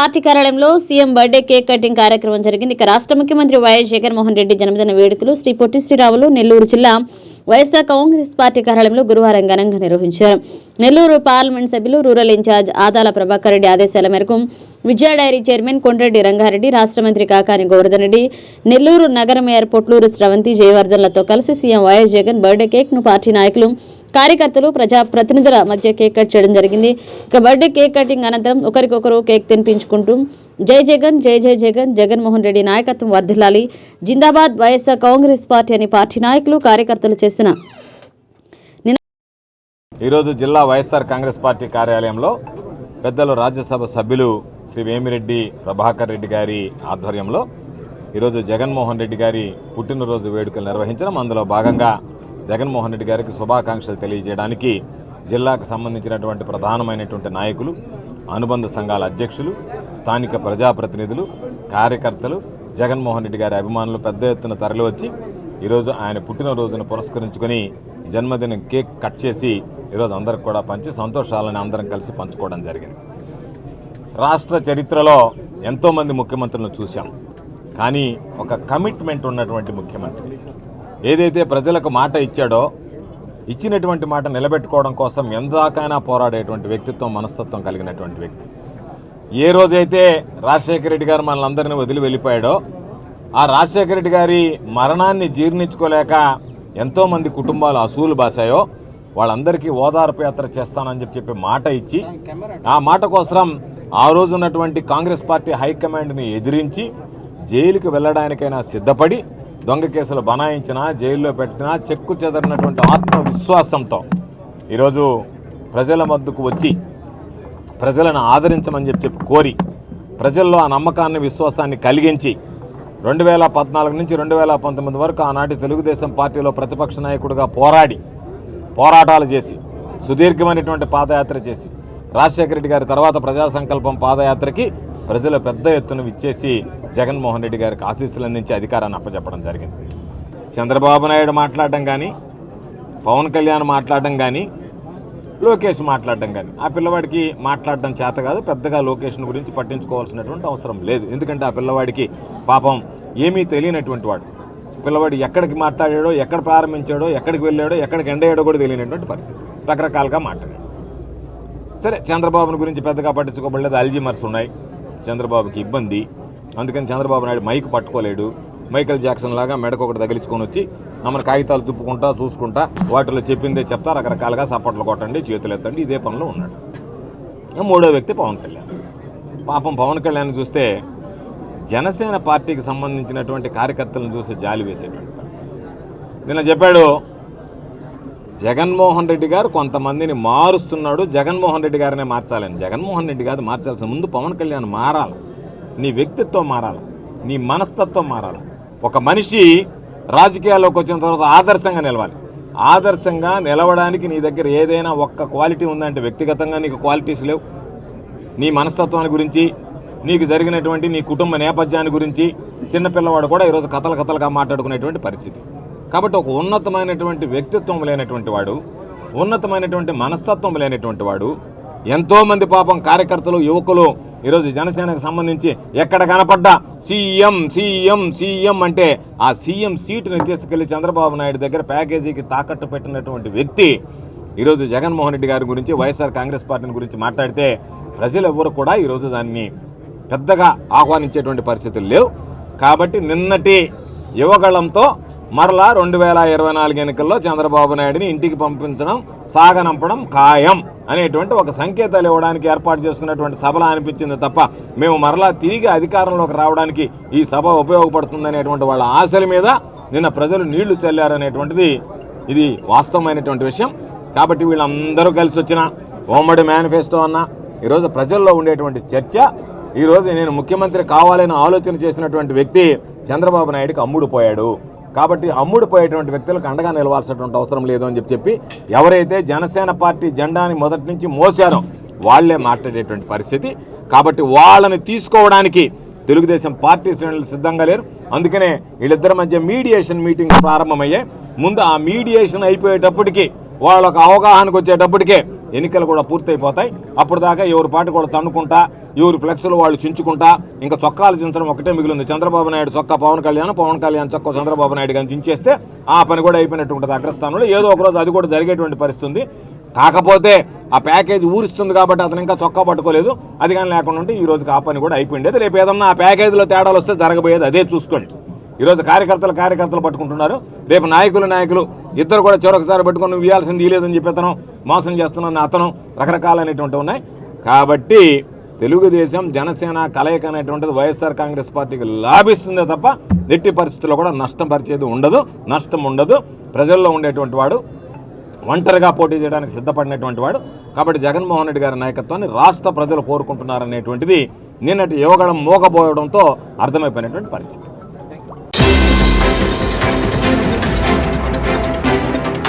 Party కార్యాలయంలో CM birthday cake cutting కార్యక్రమం జరిగింది. ఇక రాష్ట్ర ముఖ్యమంత్రి వైఎస్ జగన్మోహన్ రెడ్డి జన్మదిన వేడుకలు శ్రీ పొట్టి శ్రీరాములు నెల్లూరు జిల్లా వైఎస్ఆర్ కాంగ్రెస్ పార్టీ కార్యాలయంలో గురువారం ఘనంగా నిర్వహించారు. నెల్లూరు పార్లమెంట్ సభ్యులు రూరల్ ఇన్ఛార్జ్ ఆదాల ప్రభాకర్ రెడ్డి ఆదేశాల మేరకు విజయ డైరీ చైర్మన్ కొండ్రెడ్డి రంగారెడ్డి రాష్ట్ర మంత్రి కాకాని గోవర్ధన్ రెడ్డి నెల్లూరు నగర మేయర్ పొట్లూరు స్రవంతి జయవర్ధన్లతో కలిసి సీఎం వైఎస్ జగన్ బర్త్డే కేక్ను పార్టీ నాయకులు కార్యకర్తలు ప్రజా ప్రతినిధుల మధ్య కేక్ కట్ చేయడం జరిగింది. ఇక బర్త్డే కేక్ కటింగ్ అనంతరం ఒకరికొకరు కేక్ తినిపించుకుంటూ జై జగన్ జై జై జగన్ జగన్మోహన్ రెడ్డి నాయకత్వం వర్ధిల్లాలి. జిందాబాద్ వైఎస్ఆర్ కాంగ్రెస్ పార్టీ అని పార్టీ నాయకులు కార్యకర్తలు చేసిన ఈరోజు జిల్లా వైఎస్ఆర్ కాంగ్రెస్ పార్టీ కార్యాలయంలో పెద్దలు రాజ్యసభ సభ్యులు శ్రీ వేమిరెడ్డి ప్రభాకర్ రెడ్డి గారి ఆధ్వర్యంలో ఈరోజు జగన్మోహన్ రెడ్డి గారి పుట్టినరోజు వేడుకలు నిర్వహించడం. అందులో భాగంగా జగన్మోహన్ రెడ్డి గారికి శుభాకాంక్షలు తెలియజేయడానికి జిల్లాకు సంబంధించినటువంటి ప్రధానమైనటువంటి నాయకులు అనుబంధ సంఘాల అధ్యక్షులు స్థానిక ప్రజాప్రతినిధులు కార్యకర్తలు జగన్మోహన్ రెడ్డి గారి అభిమానులు పెద్ద ఎత్తున తరలివచ్చి ఈరోజు ఆయన పుట్టినరోజును పురస్కరించుకొని జన్మదినం కేక్ కట్ చేసి ఈరోజు అందరికి కూడా పంచి సంతోషాలను అందరం కలిసి పంచుకోవడం జరిగింది. రాష్ట్ర చరిత్రలో ఎంతోమంది ముఖ్యమంత్రులను చూశాం. కానీ ఒక కమిట్మెంట్ ఉన్నటువంటి ముఖ్యమంత్రి. ఏదైతే ప్రజలకు మాట ఇచ్చాడో ఇచ్చినటువంటి మాట నిలబెట్టుకోవడం కోసం ఎంతకైనా పోరాడేటువంటి వ్యక్తిత్వం మనస్తత్వం కలిగినటువంటి వ్యక్తి. ఏ రోజైతే రాజశేఖర రెడ్డి గారు మనల్ని వదిలి వెళ్ళిపోయాడో ఆ రాజశేఖర రెడ్డి గారి మరణాన్ని జీర్ణించుకోలేక ఎంతోమంది కుటుంబాలు అసూలు బాసాయో వాళ్ళందరికీ ఓదార్పు యాత్ర చేస్తానని చెప్పి చెప్పి మాట ఇచ్చి ఆ మాట కోసం ఆ రోజు ఉన్నటువంటి కాంగ్రెస్ పార్టీ హైకమాండ్ని ఎదిరించి జైలుకి వెళ్ళడానికైనా సిద్ధపడి దొంగ కేసులు బనాయించినా జైల్లో పెట్టినా చెక్కు చెదరినటువంటి ఆత్మవిశ్వాసంతో ఈరోజు ప్రజల మద్దుకు వచ్చి ప్రజలను ఆదరించమని చెప్పి చెప్పి కోరి ప్రజల్లో ఆ నమ్మకాన్ని విశ్వాసాన్ని కలిగించి రెండు వేల పద్నాలుగు నుంచి రెండు వేల పంతొమ్మిది వరకు ఆనాటి తెలుగుదేశం పార్టీలో ప్రతిపక్ష నాయకుడిగా పోరాడి పోరాటాలు చేసి సుదీర్ఘమైనటువంటి పాదయాత్ర చేసి రాజశేఖర రెడ్డి గారి తర్వాత ప్రజా సంకల్పం పాదయాత్రకి ప్రజలు పెద్ద ఎత్తున విచ్చేసి జగన్మోహన్ రెడ్డి గారికి ఆశీస్సులు అందించి అధికారాన్ని అప్పచెప్పడం జరిగింది. చంద్రబాబు నాయుడు మాట్లాడడం కానీ పవన్ కళ్యాణ్ మాట్లాడడం కానీ లోకేష్ మాట్లాడడం కానీ ఆ పిల్లవాడికి మాట్లాడడం చేత కాదు పెద్దగా లోకేష్ను గురించి పట్టించుకోవాల్సినటువంటి అవసరం లేదు. ఎందుకంటే ఆ పిల్లవాడికి పాపం ఏమీ తెలియనటువంటి వాడు. పిల్లవాడు ఎక్కడికి మాట్లాడాడో ఎక్కడ ప్రారంభించాడో ఎక్కడికి వెళ్ళాడో ఎక్కడికి ఎండయ్యాడో కూడా తెలియనటువంటి పరిస్థితి. రకరకాలుగా మాట్లాడాడు. సరే చంద్రబాబుని గురించి పెద్దగా పట్టించుకోబడలేదు అల్జీమర్స్ ఉన్నాయి. చంద్రబాబుకి ఇబ్బంది. అందుకని చంద్రబాబు నాయుడు మైక్ పట్టుకోలేడు. మైకల్ జాక్సన్ లాగా మెడకు ఒకటి తగిలించుకొని వచ్చి మన కాగితాలు తిప్పుకుంటా చూసుకుంటా వాటిలో చెప్పిందే చెప్తా రకరకాలుగా సపోర్ట్లు కొట్టండి చేతులు ఎత్తండి ఇదే పనిలో ఉన్నాడు. మూడో వ్యక్తి పవన్ కళ్యాణ్. పాపం పవన్ కళ్యాణ్ చూస్తే జనసేన పార్టీకి సంబంధించినటువంటి కార్యకర్తలను చూసి జాలి వేసేటువంటి పరిస్థితి. నిన్న చెప్పాడు జగన్మోహన్ రెడ్డి గారు కొంతమందిని మారుస్తున్నాడు. జగన్మోహన్ రెడ్డి గారినే మార్చాలని. జగన్మోహన్ రెడ్డి గారు మార్చాల్సిన ముందు పవన్ కళ్యాణ్ మారాలి. నీ వ్యక్తిత్వం మారాలి. నీ మనస్తత్వం మారాలి. ఒక మనిషి రాజకీయాల్లోకి వచ్చిన తర్వాత ఆదర్శంగా నిలవాలి. ఆదర్శంగా నిలవడానికి నీ దగ్గర ఏదైనా ఒక్క క్వాలిటీ ఉందంటే వ్యక్తిగతంగా నీకు క్వాలిటీస్ లేవు. నీ మనస్తత్వాన్ని గురించి నీకు జరిగినటువంటి నీ కుటుంబ నేపథ్యాన్ని గురించి చిన్నపిల్లవాడు కూడా ఈరోజు కథలు కథలుగా మాట్లాడుకునేటువంటి పరిస్థితి. కాబట్టి ఒక ఉన్నతమైనటువంటి వ్యక్తిత్వం లేనటువంటి వాడు ఉన్నతమైనటువంటి మనస్తత్వం లేనటువంటి వాడు ఎంతోమంది పాపం కార్యకర్తలు యువకులు ఈరోజు జనసేనకు సంబంధించి ఎక్కడ కనపడ్డా సీఎం సీఎం సీఎం అంటే ఆ సీఎం సీటుని తీసుకెళ్ళి చంద్రబాబు నాయుడు దగ్గర ప్యాకేజీకి తాకట్టు పెట్టినటువంటి వ్యక్తి ఈరోజు జగన్మోహన్ రెడ్డి గారి గురించి వైఎస్ఆర్ కాంగ్రెస్ పార్టీని గురించి మాట్లాడితే ప్రజలు ఎవరు కూడా ఈరోజు దాన్ని పెద్దగా ఆహ్వానించేటువంటి పరిస్థితులు లేవు. కాబట్టి నిన్నటి యువగళంతో మరలా రెండు వేల ఇరవై నాలుగు ఎన్నికల్లో చంద్రబాబు నాయుడిని ఇంటికి పంపించడం సాగనంపడం ఖాయం అనేటువంటి ఒక సంకేతాలు ఇవ్వడానికి ఏర్పాటు చేసుకున్నటువంటి సభలా అనిపించింది తప్ప మేము మరలా తిరిగి అధికారంలోకి రావడానికి ఈ సభ ఉపయోగపడుతుందనేటువంటి వాళ్ళ ఆశల మీద నిన్న ప్రజలు నీళ్ళు చల్లారనేటువంటిది ఇది వాస్తవమైనటువంటి విషయం. కాబట్టి వీళ్ళందరూ కలిసి వచ్చిన ఉమ్మడి మేనిఫెస్టో అన్న ఈరోజు ప్రజల్లో ఉండేటువంటి చర్చ ఈరోజు నేను ముఖ్యమంత్రి కావాలని ఆలోచన చేసినటువంటి వ్యక్తి చంద్రబాబు నాయుడుకి అమ్ముడు పోయాడు కాబట్టి అమ్ముడుపోయేటువంటి వ్యక్తులకు అండగా నిలవాల్సినటువంటి అవసరం లేదు అని చెప్పి చెప్పి ఎవరైతే జనసేన పార్టీ జెండాని మొదటి నుంచి మోసారో వాళ్ళే మాట్లాడేటువంటి పరిస్థితి. కాబట్టి వాళ్ళని తీసుకోవడానికి తెలుగుదేశం పార్టీ శ్రేణులు సిద్ధంగా లేరు. అందుకనే వీళ్ళిద్దరి మధ్య మీడియేషన్ మీటింగ్ ప్రారంభమయ్యాయి ముందు ఆ మీడియేషన్ అయిపోయేటప్పటికీ వాళ్ళ ఒక అవగాహనకు వచ్చేటప్పటికే ఎన్నికలు కూడా పూర్తయిపోతాయి. అప్పుడు దాకా ఎవరి పాటి కూడా తన్నుకుంటా ఎవరి ఫ్లెక్స్లు వాళ్ళు చించుకుంటా ఇంకా చొక్కాలు చించడం ఒకటే మిగిలింది. చంద్రబాబు నాయుడు చొక్కా పవన్ కళ్యాణ్ పవన్ కళ్యాణ్ చొక్కా చంద్రబాబు నాయుడు కానీ చించేస్తే ఆ పని కూడా అయిపోయినట్టు ఉంటుంది అగ్రస్థానంలో. ఏదో ఒకరోజు అది కూడా జరిగేటువంటి పరిస్థితి కాకపోతే ఆ ప్యాకేజ్ ఊరిస్తుంది కాబట్టి అతను ఇంకా చొక్కా పట్టుకోలేదు. అది కానీ లేకుండా ఉంటే ఈ రోజుకి ఆ పని కూడా అయిపోయింది రేపు ఏదన్నా ఆ ప్యాకేజీలో తేడాలు వస్తే జరగబోయేది అదే చూసుకోండి. ఈరోజు కార్యకర్తలు కార్యకర్తలు పట్టుకుంటున్నారు. రేపు నాయకులు నాయకులు ఇద్దరు కూడా చివరొకసారి పట్టుకొని నువ్వు ఇవ్వాల్సింది ఇవ్వలేదని చెప్పి అతను మోసం చేస్తున్న అతను రకరకాలైనటువంటి ఉన్నాయి. కాబట్టి తెలుగుదేశం జనసేన కలయిక అనేటువంటిది వైఎస్ఆర్ కాంగ్రెస్ పార్టీకి లాభిస్తుందే తప్ప ఎట్టి పరిస్థితుల్లో కూడా నష్టం పరిచేది ఉండదు నష్టం ఉండదు. ప్రజల్లో ఉండేటువంటి వాడు ఒంటరిగా పోటీ చేయడానికి సిద్ధపడినటువంటి వాడు. కాబట్టి జగన్మోహన్ రెడ్డి గారి నాయకత్వాన్ని రాష్ట్ర ప్రజలు కోరుకుంటున్నారనేటువంటిది నిన్నటి యువగడం మోగబోయడంతో అర్థమైపోయినటువంటి పరిస్థితి.